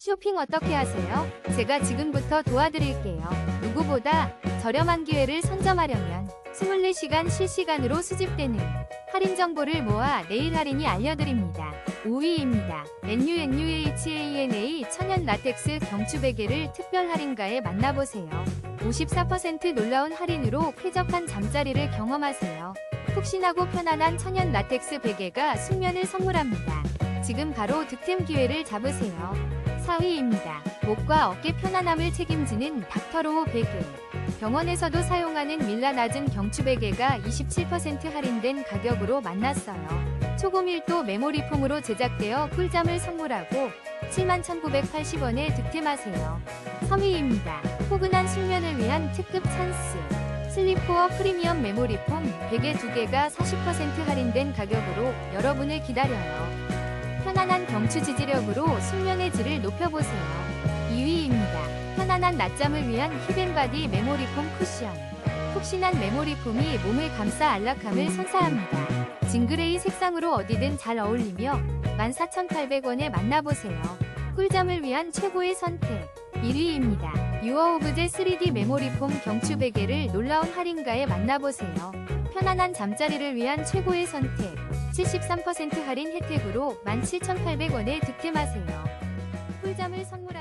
쇼핑 어떻게 하세요? 제가 지금부터 도와드릴게요. 누구보다 저렴한 기회를 선점하려면 24시간 실시간으로 수집되는 할인 정보를 모아 내일 할인이 알려드립니다. 5위입니다. NUNUHANA 천연 라텍스 경추 베개를 특별 할인가에 만나보세요. 54% 놀라운 할인으로 쾌적한 잠자리를 경험하세요. 푹신하고 편안한 천연 라텍스 베개가 숙면을 선물합니다. 지금 바로 득템 기회를 잡으세요. 4위입니다. 목과 어깨 편안함을 책임지는 닥터로우 베개. 병원에서도 사용하는 밀라 낮은 경추 베개가 27% 할인된 가격으로 만났어요. 초고밀도 메모리폼으로 제작되어 꿀잠을 선물하고 71,980원에 득템하세요. 3위입니다. 포근한 숙면을 위한 특급 찬스. 슬리포어 프리미엄 메모리폼 베개 2개가 40% 할인된 가격으로 여러분을 기다려요. 편안한 경추 지지력으로 숙면의 질을 높여보세요. 2위입니다. 편안한 낮잠을 위한 히든바디 메모리폼 쿠션. 푹신한 메모리폼이 몸을 감싸 안락함을 선사합니다. 징그레이 색상으로 어디든 잘 어울리며 14,800원에 만나보세요. 꿀잠을 위한 최고의 선택. 1위입니다. 유어 오브제 3D 메모리폼 경추 베개를 놀라운 할인가에 만나보세요. 편안한 잠자리를 위한 최고의 선택. 73% 할인 혜택으로 17,800원에 득템하세요. 꿀잠을 선물